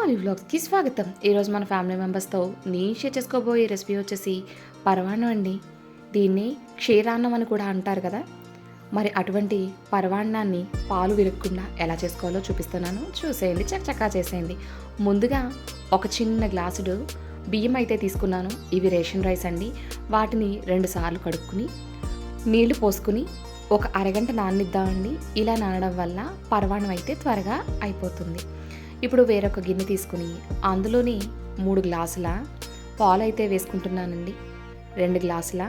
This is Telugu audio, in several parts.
ఆల్ వ్లాగ్స్కి స్వాగతం. ఈరోజు మన ఫ్యామిలీ మెంబర్స్తో నేను షేర్ చేసుకోబోయే రెసిపీ వచ్చేసి పరవాన్నం అండి. దీన్ని క్షీరాన్నం అని కూడా అంటారు కదా. మరి అటువంటి పరవాన్నాన్ని పాలు విరగకుండా ఎలా చేసుకోవాలో చూపిస్తున్నాను. చూసేయండి చక్కచక్కా చేసేయండి. ముందుగా ఒక చిన్న గ్లాసుడు బియ్యం అయితే తీసుకున్నాను. ఇవి రేషన్ రైస్ అండి. వాటిని రెండుసార్లు కడుక్కుని నీళ్ళు పోసుకుని ఒక అరగంట నాననిద్దామండి. ఇలా నానడం వల్ల పరవాణం అయితే త్వరగా అయిపోతుంది. ఇప్పుడు వేరొక గిన్నె తీసుకుని అందులోని మూడు గ్లాసుల పాలు అయితే వేసుకుంటున్నానండి. రెండు గ్లాసుల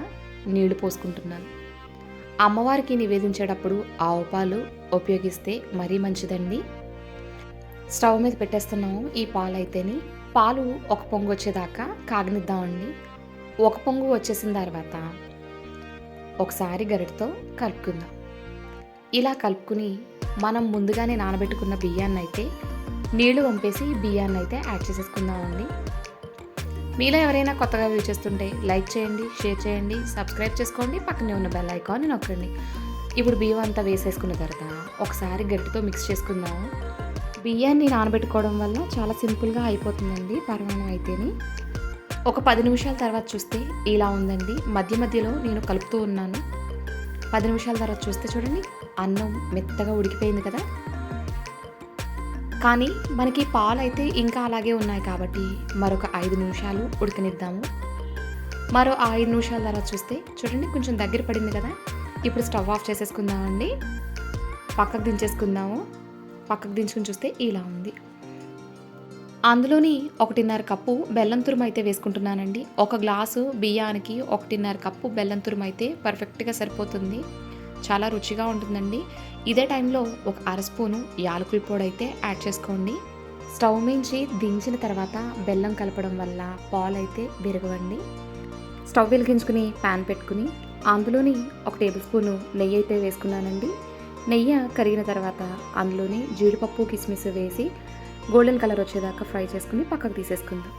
నీళ్ళు పోసుకుంటున్నాను. అమ్మవారికి నివేదించేటప్పుడు ఆవు పాలు ఉపయోగిస్తే మరీ మంచిదండి. స్టవ్ మీద పెట్టేస్తున్నాము ఈ పాలు అయితేని పాలు ఒక పొంగు వచ్చేదాకా కాగనిద్దామండి. ఒక పొంగు వచ్చేసిన తర్వాత ఒకసారి గరిటతో కలుపుకుందాం. ఇలా కలుపుకుని మనం ముందుగానే నానబెట్టుకున్న బియ్యాన్ని అయితే నీళ్ళు పంపేసి బియ్యాన్ని అయితే యాడ్ చేసేసుకుందామండి. మీలో ఎవరైనా కొత్తగా వ్యూ చేస్తుంటే లైక్ చేయండి షేర్ చేయండి సబ్స్క్రైబ్ చేసుకోండి పక్కనే ఉన్న బెల్ ఐకాన్ నొక్కండి. ఇప్పుడు బియ్యం అంతా వేసేసుకున్న తర్వాత ఒకసారి గట్టితో మిక్స్ చేసుకుందాము బియ్యాన్ని నానబెట్టుకోవడం వల్ల చాలా సింపుల్గా అయిపోతుందండి పరమాణం అయితేని. ఒక పది నిమిషాల తర్వాత చూస్తే ఇలా ఉందండి. మధ్య మధ్యలో నేను కలుపుతూ ఉన్నాను. పది నిమిషాల తర్వాత చూస్తే చూడండి అన్నం మెత్తగా ఉడికిపోయింది కదా. కానీ మనకి పాలు అయితే ఇంకా అలాగే ఉన్నాయి కాబట్టి మరొక ఐదు నిమిషాలు ఉడకనిద్దాము. మరో ఐదు నిమిషాల తర్వాత చూస్తే చూడండి కొంచెం దగ్గర పడింది కదా. ఇప్పుడు స్టవ్ ఆఫ్ చేసేసుకుందామండి. పక్కకు దించేసుకుందాము. పక్కకు దించుకుని చూస్తే ఇలా ఉంది. అందులోని ఒకటిన్నర కప్పు బెల్లం తురుము అయితే వేసుకుంటున్నానండి. ఒక గ్లాసు బియ్యానికి ఒకటిన్నర కప్పు బెల్లం తురుము అయితే పర్ఫెక్ట్గా సరిపోతుంది. చాలా రుచిగా ఉంటుందండి. ఇదే టైంలో ఒక అర స్పూను యాలకుల పొడి అయితే యాడ్ చేసుకోండి. స్టవ్ మించి దించిన తర్వాత బెల్లం కలపడం వల్ల పాలు అయితే విరగవండి. స్టవ్ వెలిగించుకుని ప్యాన్ పెట్టుకుని అందులోని ఒక టేబుల్ స్పూను నెయ్యి అయితే వేసుకున్నానండి. నెయ్యి కరిగిన తర్వాత అందులోని జీడిపప్పు కిస్మిస్ వేసి గోల్డెన్ కలర్ వచ్చేదాకా ఫ్రై చేసుకుని పక్కకు తీసేసుకుందాం.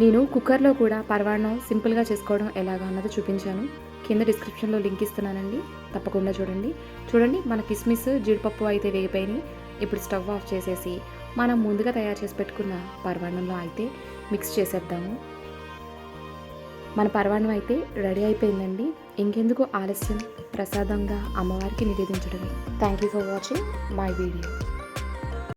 నేను కుక్కర్లో కూడా పర్వాణం సింపుల్గా చేసుకోవడం ఎలాగా అన్నది చూపించాను. కింద డిస్క్రిప్షన్లో లింక్ ఇస్తున్నానండి. తప్పకుండా చూడండి. చూడండి మన కిస్మిస్ జీడిపప్పు అయితే వేగిపోయినాయి. ఇప్పుడు స్టవ్ ఆఫ్ చేసేసి మనం ముందుగా తయారు చేసి పెట్టుకున్న పరవాణంలో అయితే మిక్స్ చేసేద్దాము. మన పర్వాణం అయితే రెడీ అయిపోయిందండి. ఇంకెందుకు ఆలస్యం? ప్రసాదంగా అమ్మవారికి నివేదించడమే. Thank you for watching my video